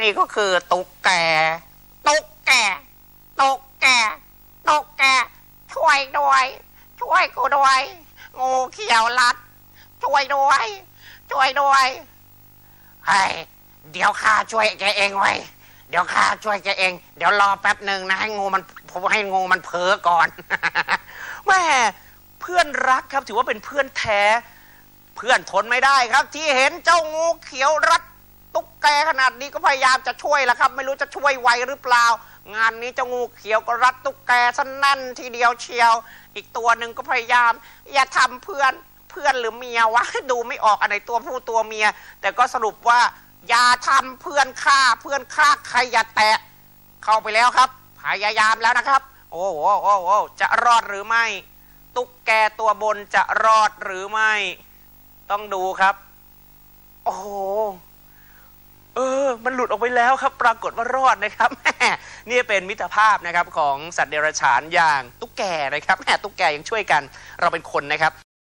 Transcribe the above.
นี่ก็คือตุกแกตุกแกตุกแกตุกแกช่วยด้วย ช่วยกูด้วยงูเขียวรัด ช่วยด้วย ช่วยด้วยเฮ้ยเดี๋ยวข้าช่วยแกเองไว้ เดี๋ยวข้าช่วยแกเอง เดี๋ยวรอแป๊บหนึ่งนะให้งูมันผมให้งูมันเผลอก่อนแม่เพื่อนรักครับถือว่าเป็นเพื่อนแท้ เพื่อนทนไม่ได้ครับ ที่เห็นเจ้างูเขียวรัด แกขนาดนี้ก็พยายามจะช่วยแล้วครับ ไม่รู้จะช่วยไวหรือเปล่า งานนี้เจ้างูเขียวก็รัดตุ๊กแกซะแน่นทีเดียวเชียว อีกตัวหนึ่งก็พยายาม อย่าทำเพื่อนเพื่อนหรือเมียวะดูไม่ออกอันไหนตัวผู้ตัวเมีย แต่ก็สรุปว่าอย่าทำเพื่อนฆ่าเพื่อนฆ่าใครอย่าแตะเข้าไปแล้วครับ พยายามแล้วนะครับ โอ้โหโอ้โหจะรอดหรือไม่ ตุ๊กแกตัวบนจะรอดหรือไม่ ต้องดูครับ โอ้โหเออ มันหลุดออกไป แล้วครับปรากฏว่ารอดนะครับแม่นี่เป็นมิตรภาพนะครับของสัตว์เดรัจฉานอย่างตุ๊กแกนะครับแม่ตุ๊กแกยังช่วยกันเราเป็นคนนะครับ